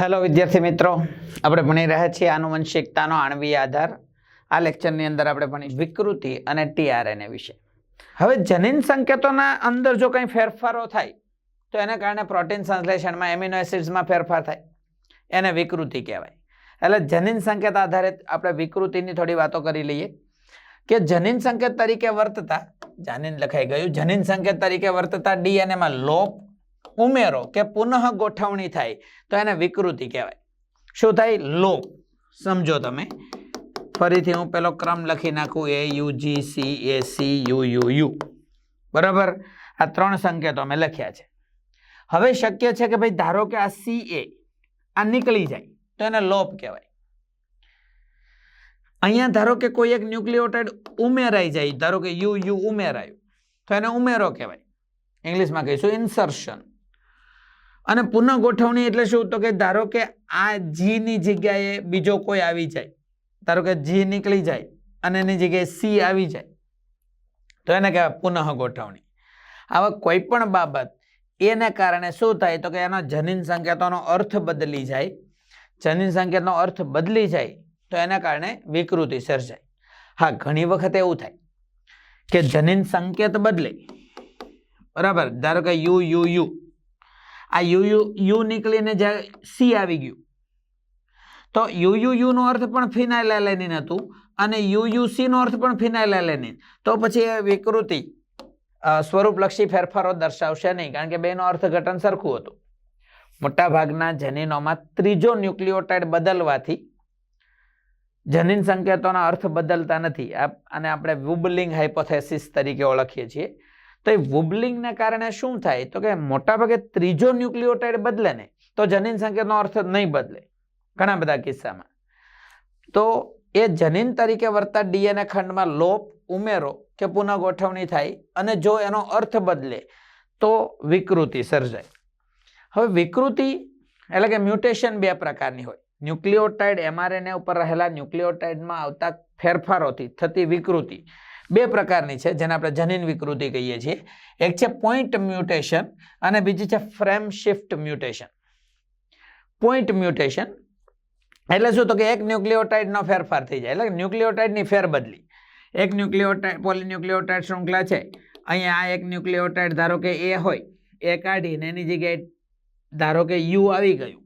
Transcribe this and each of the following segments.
Hello વિદ્યાર્થી મિત્રો. આપણે ભણી રહ્યા છીએ આનુવંશિકતાનો આણવી આધાર. આ લેક્ચરની અંદર આપણે ભણી વિકૃતિ અને ટીઆરએનએ વિશે. હવે જનીન સંકેતોના અંદર જો કંઈ ફેરફારો થાય, તો એને કારણે પ્રોટીન સંશ્લેષણમાં એમિનો એસિડ્સમાં ફેરફાર થાય. એને વિકૃતિ કહેવાય. એટલે જનીન સંકેત આધારિત આપણે વિકૃતિની થોડી વાતો કરી લઈએ. કે જનીન સંકેત તરીકે વર્તતા જાનીન લખાઈ ગયું. જનીન સંકેત તરીકે વર્તતા ડીએનએમાં લોપ, ઉમેરો કે પુનઃ ગોઠવણી થાય. તો એને વિકૃતિ કહેવાય. શું થાય? લોપ. સમજો તમે. ફરીથી હું પેલો ક્રમ લખી નાખું. A U G C A C U U U બરાબર? આ ત્રણ સંકેતો અમે લખ્યા છે. હવે શક્ય છે કે ભાઈ ધારો કે આ સી એ આ નીકળી જાય. તો એને લોપ કહેવાય. અહીંયા ધારો કે કોઈ એક ન્યુક્લિયોટાઇડ ઉમેરાઈ જાય, ધારો કે યુ યુ ઉમેરાયું, તો એને ઉમેરો કહેવાય. ઇંગ્લિશમાં કહીશું ઇન્સર્શન. અને પુનઃ ગોઠવણી એટલે શું? તો કે ધારો કે આ જીની જગ્યાએ બીજો કોઈ આવી જાય, ધારો કે જી નીકળી જાય અને એની જગ્યાએ સી આવી જાય, તો એને કહેવાય પુનઃ ગોઠવણી આવા કોઈ પણ બાબત, એને કારણે શું થાય? તો કે એનો જનીન સંકેતોનો અર્થ બદલી જાય. જનીન સંકેતનો અર્થ બદલી જાય. તો એના કારણે વિકૃતિ સર્જાય. હા, ઘણી વખત એવું થાય કે જનીન સંકેત બદલે. બરાબર? ધારો કે યુ યુ યુ. આ યુ યુ યુ નીકળીને જ્યાં સી આવી ગયું. તો યુ યુ યુ નો અર્થ પણ ફિનાઇલ હતું અને યુ યુ, સી નો અર્થ પણ ફિનાઇલ તો પછી એ વિકૃતિ સ્વરૂપલક્ષી ફેરફારો દર્શાવશે નહીં, કારણ કે બેનો અર્થઘટન સરખું હતું. મોટાભાગના જનીનોમાં ત્રીજો ન્યુક્લિયોટાઇડ બદલવાથી જનીન સંકેતોના અર્થ બદલતા નથી. અને આપણે વુબલિંગ હાઇપોથેસિસ તરીકે ઓળખીએ છીએ. તો એ વુબલિંગને કારણે શું થાય? તો કે મોટાભાગે ત્રીજો ન્યુક્લિયોટાઇડ બદલે ને, તો જનીન સંકેતનો અર્થ નહીં બદલે. ઘણા બધા કિસ્સામાં. તો એ જનીન તરીકે વર્તા ડીએનએ ખંડમાં લોપ, ઉમેરો કે પુનઃ ગોઠવણી થાય અને જો એનો અર્થ બદલે, તો વિકૃતિ સર્જાય. હવે વિકૃતિ એટલે કે મ્યુટેશન બે પ્રકારની હોય. ન્યુક્લિયોટાઇડ એમઆરએનએ ઉપર રહેલા ન્યુક્લિયોટાઇડમાં આવતા ફેરફારોથી થતી વિકૃતિ બે પ્રકારની છે, જેને આપણે જનીન વિકૃતિ કહીએ છીએ. એક છે પોઈન્ટ મ્યુટેશન અને બીજી છે frame shift mutation. Point mutation એટલે શું? તો કે એક ન્યુક્લિયોટાઇડનો ફેરફાર થઈ જાય. એટલે ન્યુક્લિયોટાઇડની ફેરબદલી. એક ન્યુક્લિયોટાઇડ પોલીન્યુક્લિયોટાઇડ શૃંખલા છે? અહીંયા આ એક ન્યુક્લિયોટાઇડ ધારો કે એ હોય, એ કાઢીને એની જગ્યાએ ધારો કે યુ આવી ગયું.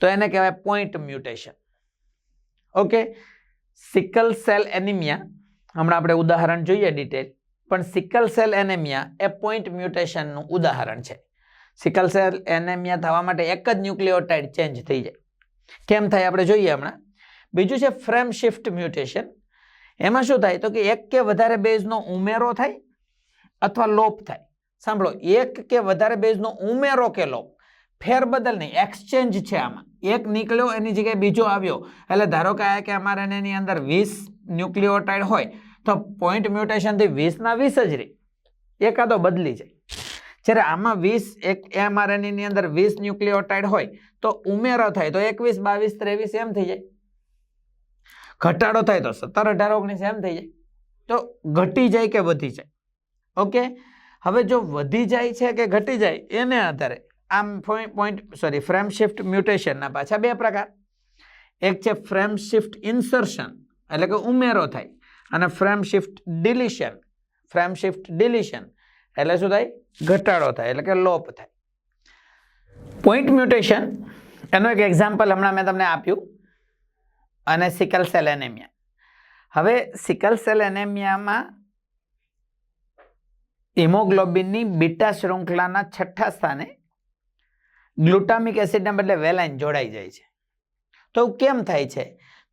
તો એને કહેવાય point mutation okay sickle cell anaemia હમણાં આપણે ઉદાહરણ જોઈએ ડિટેલ પણ સિકલ સેલ એનેમિયા એ પોઈન્ટ મ્યુટેશનનું ઉદાહરણ છે. સિકલ સેલ એનેમિયા થવા માટે એક જ ન્યુક્લિયોટાઇડ ચેન્જ થઈ જાય. કેમ થાય આપણે જોઈએ હમણાં? બીજું છે ફ્રેમ શિફ્ટ મ્યુટેશન એમાં શું થાય? તો કે એક કે વધારે બેઝનો ઉમેરો થાય અથવા લોપ થાય. સાંભળો, એક કે વધારે બેઝનો ઉમેરો કે લોપ? ફેરબદલ નહીં એક્સચેન્જ છે આમાં. એક નીકળ્યો, એની જગ્યાએ બીજો આવ્યો. એટલે ધારો કે આ કે અમારે એની અંદર વીસ ન્યુક્લિયોટાઇડ હોય, તો પોઈન્ટ મ્યુટેશનથી વીસના વીસ જ રહે. એકાદો બદલી જાય. જ્યારે આમાં વીસ એક એમઆરએનએની અંદર વીસ ન્યુક્લિયોટાઇડ હોય, તો ઉમેરો થાય, તો એકવીસ, બાવીસ, ત્રેવીસ એમ થઈ જાય. ઘટાડો થાય, તો સત્તર, અઢાર, ઓગણીસ એમ થઈ જાય. તો ઘટી જાય કે વધી જાય? ઓકે? હવે જો વધી જાય છે કે ઘટી જાય, એને આધારે આમ પોઈન્ટ સોરી ફ્રેમ શિફ્ટ મ્યુટેશનના પાછા બે પ્રકાર. એક છે ફ્રેમ શિફ્ટ ઇન્સર્શન એટલે કે ઉમેરો થાય, અને frame shift deletion frame shift deletion એટલે શું થાય? ઘટાડો થાય, એટલે કે લોપ થાય. પોઈન્ટ મ્યુટેશન એનું એક એક્ઝામ્પલ હમણાં મેં તમને આપ્યું, અને સિકલ સેલ એનેમિયા હવે સિકલ સેલ એનેમિયામાં હિમોગ્લોબિનની બીટા શૃંખલાના છઠ્ઠા સ્થાને ગ્લુટામિક એસિડના બદલે વેલાઇન જોડાઈ જાય છે. તો કેમ થાય છે?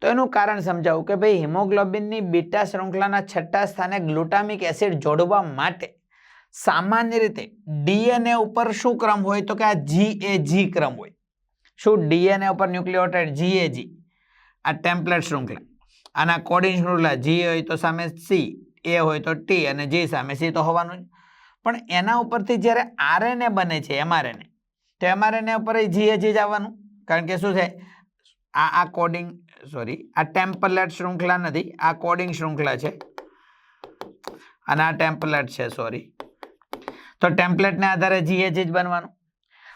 તો એનું કારણ સમજાવું કે ભાઈ, હિમોગ્લોબિનની બીટા શૃંખલાના છઠ્ઠા સ્થાને ગ્લુટામિક એસિડ જોડવા માટે સામાન્ય રીતે ડીએનએ ઉપર શું ક્રમ હોય? તો કે આ જી એ જી ક્રમ હોય. શું? ડીએનએ ઉપર ન્યુક્લિયોટાઇડ જી એ જી. આ ટેમ્પલેટ શૃંખલા. આના કોડિંગ શૃંખલા જી હોય તો સામે સી, એ હોય તો ટી અને જી સામે સી તો હોવાનું જ. પણ એના ઉપરથી જ્યારે આરએનએ બને છે એમઆરએનએ તો એમઆરએનએ ઉપર જીએ જી જ આવવાનું કારણ કે શું છે? આ આ કોડિંગ સોરી આ ટેમ્પલેટ શૃંખલા નથી, આ કોડિંગ શૃંખલા છે. અને આ ટેમ્પલેટ છે સોરી તો ટેમ્પલેટને આધારે જીએજી જ બનવાનું.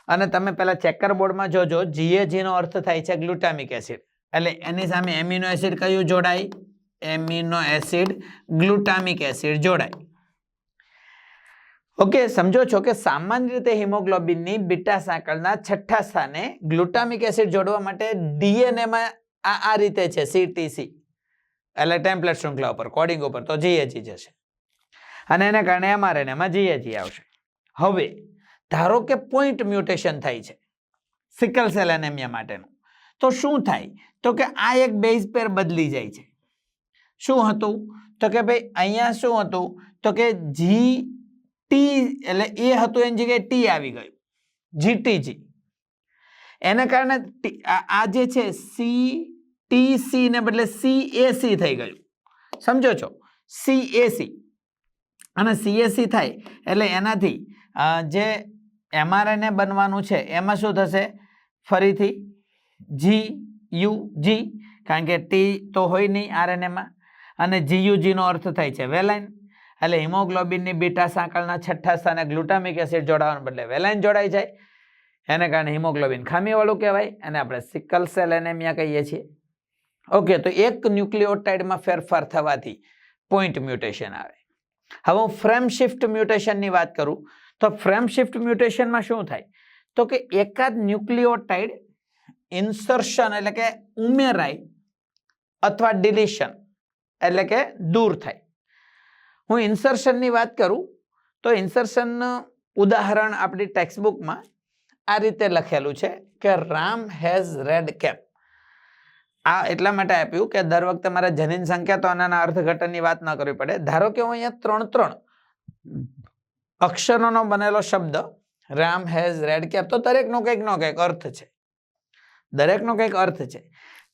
અને તમે પહેલાં ચેકર બોર્ડમાં જોજો જીએજીનો અર્થ થાય છે ગ્લુટામિક એસિડ એટલે એની સામે એમિનો એસિડ કયું જોડાય? એમિનો એસિડ ગ્લુટામિક એસિડ જોડાય. ઓકે, સમજો છો કે સામાન્ય રીતે હિમોગ્લોબિનની બીટા સાંકળના છઠ્ઠા સ્થાને ગ્લુટામિક એસિડ જોડવા માટે ડીએનએમાં આ આ રીતે છે સીટીસી એટલે ટેમ્પલેટ શૃંખલા ઉપર, કોડિંગ ઉપર, તો જીએજી જશે. અને એને કારણે mRNA માં જીએજી આવશે. હવે, ધારો કે પોઈન્ટ મ્યુટેશન થાય છે, સિકલ સેલ એનેમિયા માટેનું, તો શું થાય? તો કે આ એક બેઝ પેર બદલી જાય છે. શું હતું? તો કે ભાઈ, અહીંયા શું હતું? તો કે જી ટી એટલે એ હતું એની જગ્યાએ ટી આવી ગયું. જીટીજી એને કારણે આ જે છે સી ટી સી ને બદલે સી એ સી થઈ ગયું. સમજો છો? સી એ સી અને સીએસી થાય એટલે એનાથી જે એમઆરએનએ બનવાનું છે, એમાં શું થશે? ફરીથી જી યુ જી કારણ કે ટી તો હોય નહીં આરએનએમાં અને જીયુજીનો અર્થ થાય છે વેલાઇન એટલે હિમોગ્લોબિનની બીટા સાંકળના છઠ્ઠા સ્થાને ગ્લુટામિક એસિડ જોડાવાને બદલે વેલાઇન જોડાઈ જાય. એને કારણે હિમોગ્લોબિન ખામીવાળું કહેવાય અને આપણે સિકલ સેલ એનેમિયા કહીએ છીએ. ઓકે, તો એક ન્યુક્લિયોટાઇડમાં ફેરફાર થવાથી પોઈન્ટ મ્યુટેશન આવે. હવે હું ફ્રેમ શિફ્ટ મ્યુટેશનની વાત કરું, તો ફ્રેમ શિફ્ટ મ્યુટેશનમાં શું થાય? તો કે એકાદ ન્યુક્લિયોટાઇડ ઇન્સર્શન એટલે કે ઉમેરાય અથવા ડિલિશન એટલે કે દૂર થાય. હું ઇન્સર્શનની વાત કરું, તો ઇન્સર્શનનું ઉદાહરણ આપણી ટેક્સ્ટબુકમાં આ રીતે લખેલું છે કે રામ હેઝ રેડ કેપ આ એટલા માટે આપ્યું કે દર વખતે મારે જનીન સંખ્યા તો આના અર્થઘટનની વાત ન કરવી પડે. ધારો કે હું અહીંયા ત્રણ ત્રણ અક્ષરોનો બનેલો શબ્દ રામ હેઝ રેડ કેપ તો દરેકનો કંઈક નો કંઈક અર્થ છે. દરેકનો કંઈક અર્થ છે.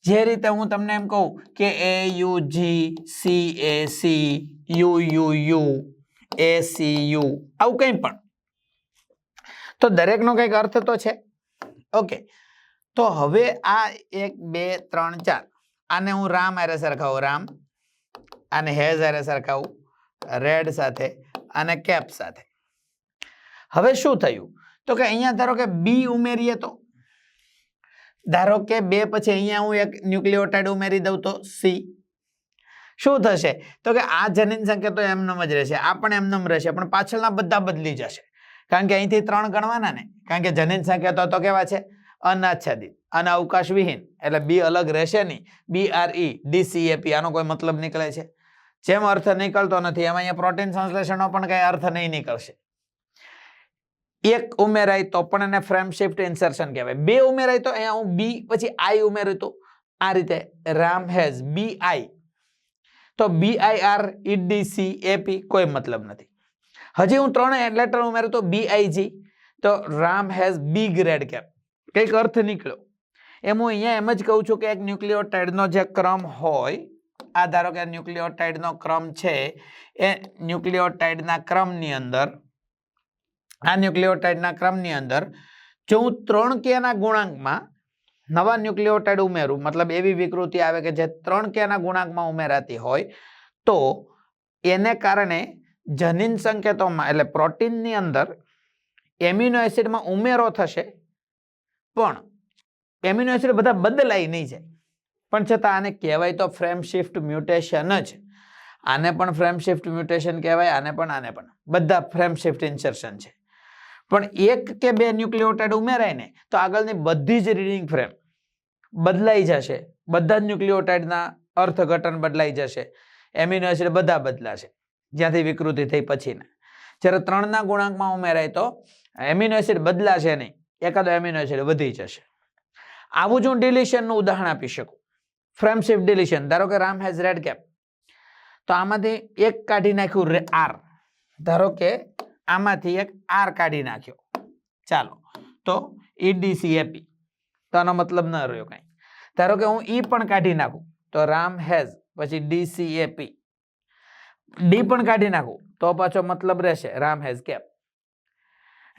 જે રીતે હું તમને એમ કહું કે A U G C A C U U U A C U આવું કંઈ પણ. તો દરેકનો કંઈક અર્થ તો છે? ઓકે. તો હવે આ એક, બે, ત્રણ, ચાર. આને હું રામ આરે સરખાવું, રામ. આને હેઝ આરે સરખાવું, રેડ સાથે, અને કેપ સાથે. હવે શું થયું? તો કે અહીંયા ધારો કે બી ઉમેરીએ તો? ધારો કે બે પછી અહીંયા હું એક ન્યુક્લિયોટાઇડ ઉમેરી દઉં તો સી. શું થશે? તો કે આ જનીન સંકેતો એમનેમ જ રહેશે, આ પણ એમનેમ રહેશે, પણ પાછળના બધા બદલી જશે. કારણ કે અહીંથી ત્રણ ગણવાના ને, કારણ કે જનીન સંકેતો તો કેવા છે? અનાચ્છાદિત અને અવકાશ વિહીન એટલે બી અલગ રહેશે નહીં. બી આર ઈ ડીસીએપી આનો કોઈ મતલબ નીકળે છે? જેમ અર્થ નીકળતો નથી, એમાં અહીંયા પ્રોટીન સંશ્લેષણનો પણ કંઈ અર્થ નહીં નીકળશે. એક ઉમેરાય તો પણ એને ફ્રેમ શિફ્ટ ઇન્સર્શન કહેવાય. બે ઉમેરાય તો અહીંયા હું બી પછી આઈ ઉમેર્યું તો આ રીતે રામ હેઝ બી આઈ તો B I R E D C A P કોઈ મતલબ નથી. હજી હું ત્રણ લેટર ઉમેરું તો બી આઈ જી તો Ram has B grade cap કંઈક અર્થ નીકળ્યો. એમ હું અહીંયા એમ જ કહું છું કે એક ન્યુક્લિયોટાઇડનો જે ક્રમ હોય, આ ધારો કે ન્યુક્લિયોટાઇડનો ક્રમ છે, એ ન્યુક્લિયોટાઇડના ક્રમની અંદર આ ન્યુક્લિયોટાઇડના ક્રમની અંદર જો હું ત્રણ કેના ગુણાંકમાં નવા ન્યુક્લિયોટાઇડ ઉમેરું, મતલબ એવી વિકૃતિ આવે કે જે ત્રણ કેના ગુણાંકમાં ઉમેરાતી હોય, તો એને કારણે જનીન સંકેતોમાં એટલે પ્રોટીનની અંદર એમ્યુનો એસિડમાં ઉમેરો થશે, પણ એમ્યુનો એસિડ બધા બદલાઈ નહીં જાય. પણ છતાં આને કહેવાય તો ફ્રેમ શિફ્ટ મ્યુટેશન જ. આને પણ ફ્રેમ શિફ્ટ મ્યુટેશન કહેવાય, આને પણ આને પણ. બધા ફ્રેમ શિફ્ટ ઇન્સર્શન છે. પણ એક કે બે ન્યુક્લિયોટાઇડ ઉમેરાય ને, તો આગળની બધી જ રીડિંગ ફ્રેમ બદલાઈ જશે. બધા જ ન્યુક્લિયોટાઇડના અર્થઘટન બદલાઈ જશે. એમિનો એસિડ બધા બદલાશે. જ્યાંથી વિકૃતિ થઈ પછીના. જ્યારે ત્રણના ગુણાંકમાં ઉમેરાય તો એમિનો એસિડ બદલાશે નહીં. એકાદો એમિનો એસિડ વધી જશે. આવું જ હું ડિલિશનનું ઉદાહરણ આપી શકું. Frame shift deletion. ધારો કે રામ હેઝ રેડ કેપ તો આમાંથી એક કાઢી નાખ્યું આર ધારો કે આમાંથી એક આર કાઢી નાખ્યો. ચાલો. તો ઈડીસીએપી તો આનો મતલબ ન રહ્યો કાંઈ. ધારો કે હું ઈ પણ કાઢી નાખું, તો રામ હેઝ, પછી ડીસીએપી ડી પણ કાઢી નાખું, તો પાછો મતલબ રહેશે રામ હેઝ કેપ.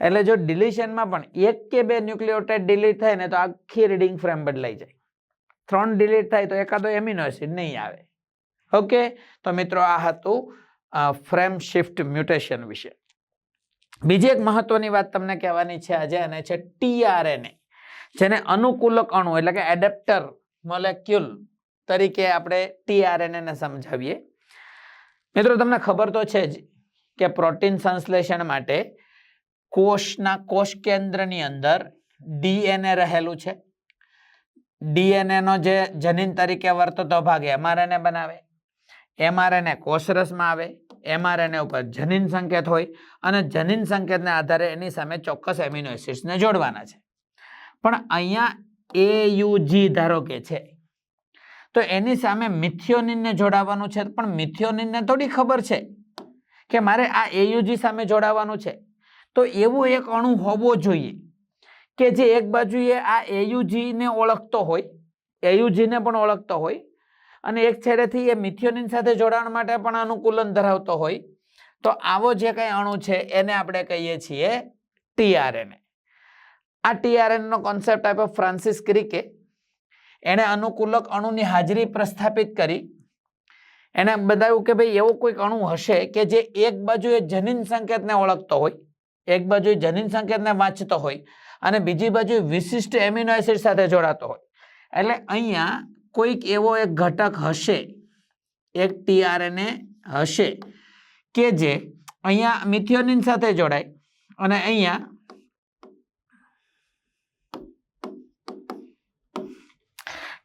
એટલે જો ડિલિશનમાં પણ એક કે બે ન્યુક્લિયોટાઇડ ડિલીટ થાય ને તો આખી રીડિંગ ફ્રેમ બદલાઈ જાય. ત્રણ ડિલીટ થાય તો એકાદો એમિનો એસિડ નહીં આવે. ઓકે? તો મિત્રો આ હતું ફ્રેમ શિફ્ટ મ્યુટેશન વિશે. બીજી એક મહત્વની વાત તમને કહેવાની છે આજે, અને છે ટીઆરએનએ, જેને અનુકૂલક અણુ એટલે કે એડેપ્ટર મોલેક્યુલ તરીકે આપણે ટીઆરએનએ ને સમજાવીએ. મિત્રો, તમને ખબર તો છે જ કે પ્રોટીન સંશ્લેષણ માટે કોષના કોષ કેન્દ્રની અંદર ડીએનએ રહેલું છે. ડીએનએનો જે જનીન તરીકે વર્તતો ભાગ એમઆરએનએ બનાવે, એમઆરએનએ કોષરસમાં આવે એમઆરએનએ ઉપર જનીન સંકેત હોય અને જનીન સંકેતને આધારે એની સામે ચોક્કસ એમિનો એસિડ્સને જોડવાના છે. પણ અહીંયા એયુજી ધારો કે છે, તો એની સામે મિથિયોનિનને જોડાવાનું છે, પણ મિથિયોનિનને થોડી ખબર છે કે મારે આ એયુજી સામે જોડાવાનું છે. તો એવો એક અણુ હોવો જોઈએ કે જે એક બાજુએ આ એયુજીને ઓળખતો હોય એયુજીને પણ ઓળખતો હોય અને એક છેડેથી એ મિથિયોનિન સાથે જોડાણ માટે પણ અનુકૂલન ધરાવતો હોય. તો આવો જે કંઈ અણુ છે, એને આપણે કહીએ છીએ ટીઆરએનએ. આ ટીઆરએનનો કોન્સેપ્ટ આપ્યો ફ્રાન્સિસ ક્રિકે એણે અનુકૂલક અણુની હાજરી પ્રસ્થાપિત કરી. એને બતાવ્યું કે ભાઈ, એવો કોઈક અણુ હશે કે જે એક બાજુએ જનીન સંકેતને ઓળખતો હોય, એક બાજુ જનીન સંકેતને વાંચતો હોય અને બીજી બાજુ વિશિષ્ટ એમિનો એસિડ સાથે જોડાતો હોય. એટલે અહીંયા કોઈક એવો એક ઘટક હશે, એક ટીઆરએનએ હશે કે જે અહીંયા મિથિયોનિન સાથે જોડાય અને અહીંયા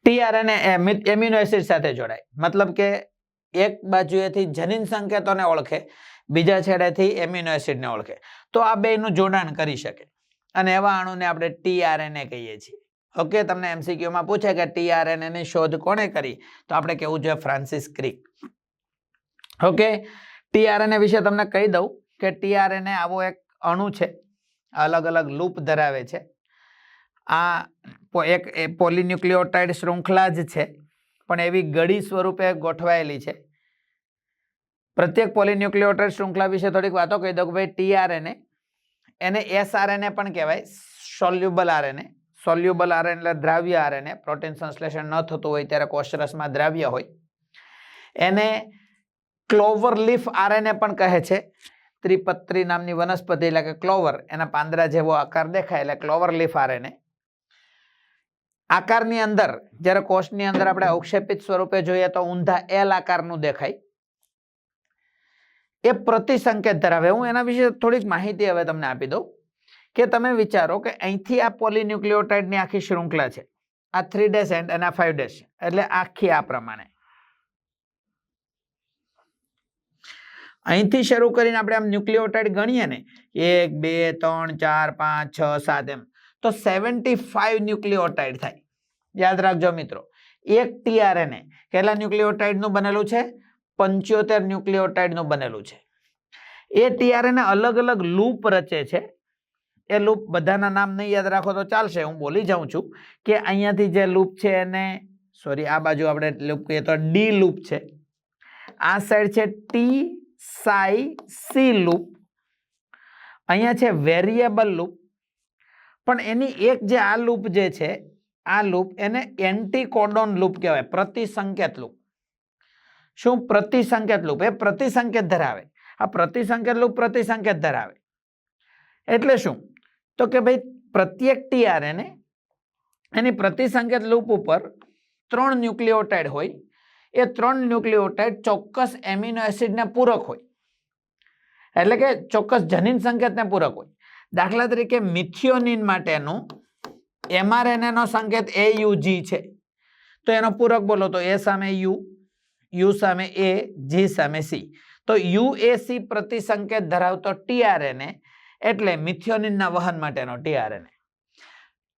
ટીઆરએનએ એમિનો એસિડ સાથે જોડાય. મતલબ કે એક બાજુએથી જનીન સંકેતોને ઓળખે, બીજા છેડેથી એમિનો એસિડને ઓળખે. તો આ બેનું જોડાણ કરી શકે. અને એવા અણુને આપણે ટીઆરએનએ કહીએ છીએ. ઓકે તમને એમસીક્યુમાં પૂછે કે ટીઆરએનએની શોધ કોણે કરી? તો આપણે કહેવું જોઈએ? ફ્રાન્સિસ ક્રિક ઓકે ટીઆરએનએ વિશે તમને કહી દઉં કે ટીઆરએનએ આવો એક અણુ છે, અલગ અલગ લૂપ ધરાવે છે. આ એક પોલીન્યુક્લિયોટાઇડ શૃંખલા જ છે, પણ એવી ગળી સ્વરૂપે ગોઠવાયેલી છે. પ્રત્યેક પોલિન્યુક્લિયોટાઇડ શૃંખલા વિશે થોડીક વાતો કહી દઉં કે ભાઈ ટીઆરએનએ એને એસઆરએનએ પણ કહેવાય, સોલ્યુબલ આરએનએ સોલ્યુબલ આરએન એટલે દ્રાવ્ય આરએનએ પ્રોટીન સંશ્લેષણ ન થતું હોય ત્યારે કોષરસમાં દ્રાવ્ય હોય. એને ક્લોવર લીફ આરએનએ પણ કહે છે. ત્રિપત્રી નામની વનસ્પતિ એટલે કે ક્લોવર એના પાંદડા જેવો આકાર દેખાય એટલે ક્લોવર લીફ આરએનએ આકારની અંદર, જ્યારે કોષની અંદર આપણે અવક્ષેપિત સ્વરૂપે જોઈએ તો ઊંધા એલ આકારનું દેખાય. એ પ્રતિસંકેત ધરાવે. હું એના વિશે થોડીક માહિતી હવે તમને આપી દઉં. કે તમે વિચારો કે અહીંથી આ પોલિન્યુક્લિયોટાઇડની આખી શૃંખલા છે. આ થ્રી ડેશ એન્ડ અને આ ફાઈવ ડેશ એટલે આખી આ પ્રમાણે. અહીંથી શરૂ કરીને આપણે આમ ન્યુક્લિયોટાઇડ ગણીએ ને, એક, બે, ત્રણ, ચાર, પાંચ, છ, સાત એમ. તો સેવન્ટી ફાઈવ ન્યુક્લિયોટાઇડ થાય. યાદ રાખજો મિત્રો. એક ટીઆરએનએ કેટલા ન્યુક્લિયોટાઇડનું બનેલું છે? પંચોતેર ન્યુક્લિયોટાઇડનું બનેલું છે. એ ટીઆરએનએ અલગ અલગ લૂપ રચે છે. એ લૂપ બધાના નામ નહીં યાદ રાખો તો ચાલશે. હું બોલી જાઉં છું કે અહીંયાથી જે લૂપ છે એને, સોરી, આ બાજુ આપણે લૂપ કહીએ તો ડી લૂપ છે. આ સાઈડ છે ટી સાઈ સી લૂપ. અહીંયા છે વેરિયેબલ લૂપ. પણ એની એક જે આ લૂપ જે છે, આ લૂપ એને એન્ટીકોડોન લૂપ કહેવાય, પ્રતિસંકેત લૂપ. શું પ્રતિસંકેત લૂપ? એ પ્રતિસંકેત ધરાવે. આ પ્રતિસંકેત લૂપ પ્રતિસંકેત ધરાવે. એટલે શું? તો કે ભાઈ પ્રત્યેક ટીઆરએનએ એની પ્રતિસંકેત લૂપ ઉપર ત્રણ ન્યુક્લિયોટાઇડ હોય. એ ત્રણ ન્યુક્લિયોટાઇડ ચોક્કસ એમિનો એસિડને પૂરક હોય. એટલે કે ચોક્કસ જનીન સંકેતને પૂરક હોય. દાખલા તરીકે મિથિયોનિન માટેનું એમઆરએનએ નો સંકેત યુજી છે. તો એનો પૂરક બોલો તો એ સામે યુ યુ સામે એ, જી સામે સી. તો યુએસી પ્રતિસંકેત ધરાવતો ટીઆરએનએ એટલે મિથિયોનિનના વહન માટેનો ટીઆરએનએ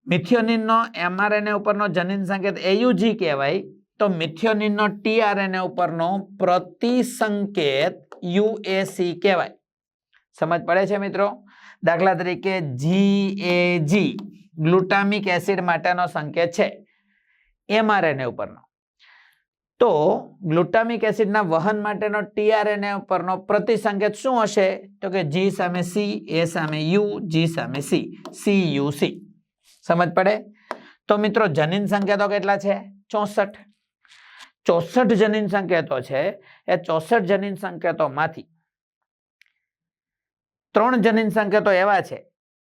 મિથિયોનિનનો એમઆરએનએ ઉપરનો જનીન સંકેત એયુજી કહેવાય, તો મિથિયોનિનનો ટીઆરએનએ ઉપરનો પ્રતિસંકેત યુએસી કહેવાય. સમજ પડે છે મિત્રો? દાખલા તરીકે જીએજી ગ્લુટામિક એસિડ માટેનો સંકેત છે. એમઆરએનએ ઉપરનો. તો ગ્લુટામિક એસિડના વહન માટેનો ટીઆરએનએ ઉપરનો પ્રતિસંકેત શું હશે? તો કે જી સામે સી, એ સામે યુ, જી સામે સી સી, યુ, સી. સમજ પડે? તો મિત્રો, જનીન સંકેતો કેટલા છે? ચોસઠ. ચોસઠ જનીન સંકેતો છે. એ ચોસઠ જનીન સંકેતોમાંથી ત્રણ જનીન સંકેતો એવા છે.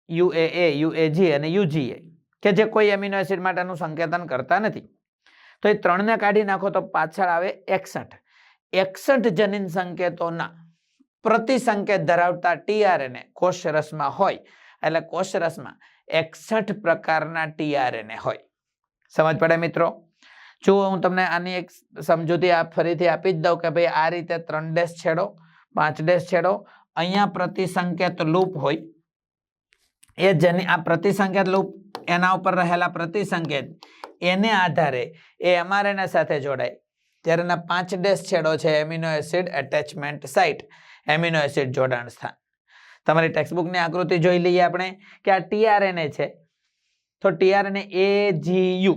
યુએએ યુએજી અને યુજીએ કે જે કોઈ એમિનો એસિડ માટેનું સંકેતન કરતા નથી. તો એ ત્રણને કાઢી નાખો તો પાછળ આવે એકસઠ. એકસઠ જનીન સંકેતોના પ્રતિ સંકેત ધરાવતા ટીઆરએનએ કોષરસમાં હોય, એટલે કોષરસમાં એકસઠ પ્રકારના ટીઆરએનએ હોય. સમજ પડે મિત્રો? જુઓ, હું તમને આની એક સમજૂતી આ ફરીથી આપી જ દઉં કે ભાઈ આ રીતે ત્રણ ડેશ છેડો, પાંચ ડેશ છેડો, અહીંયા પ્રતિસંકેત લૂપ હોય. એ જેની આ પ્રતિસંકેત લૂપ એના ઉપર રહેલા પ્રતિસંકેત એને આધારે એ એમઆરએનએ સાથે જોડાય. ત્યારે એના પાંચ ડેશ છેડો છે amino acid attachment site. Amino acid જોડાણ સ્થાન. તમારી ટેક્સ્ટબુકની આકૃતિ જોઈ લઈએ આપણે કે આ ટીઆરએનએ છે. તો ટીઆરએનએ એ જી યુ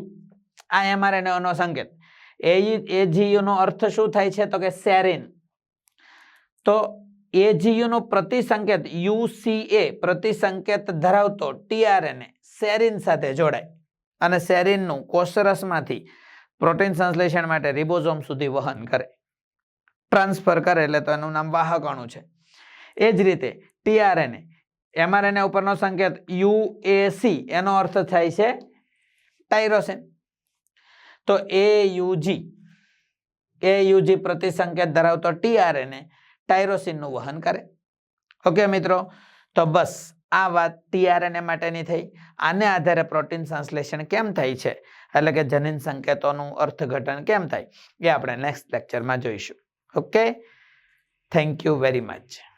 આ એમઆરએનએનો સંકેત. એ એ જી યુનો અર્થ શું થાય છે તો કે સેરિન. તો એ જી યુનો પ્રતિસંકેત યુસીએ પ્રતિસંકેત ધરાવતો ટીઆરએનએ સેરિન સાથે જોડાય. અને સેરિનનું કોષરસમાંથી પ્રોટીન સંશ્લેષણ માટે રિબોઝોમ સુધી વહન કરે. ટ્રાન્સફર કરે એટલે તો એનું નામ વાહક અણુ છે. એ જ રીતે ટીઆરએનએ. એમઆરએનએ ઉપરનો સંકેત યુએસી. એનો અર્થ થાય છે ટાઇરોસિન તો એ યુજી એ યુજી પ્રતિસંકેત ધરાવતો ટીઆરએનએ ટાઇરોસિનનું વહન કરે. ઓકે મિત્રો? તો બસ. આ વાત ટીઆરએનએ માટેની થઈ. આને આધારે પ્રોટીન સંશ્લેષણ કેમ થાય છે? એટલે કે જનીન સંકેતોનું અર્થઘટન કેમ થાય? એ આપણે નેક્સ્ટ લેક્ચરમાં જોઈશું. Okay thank you very much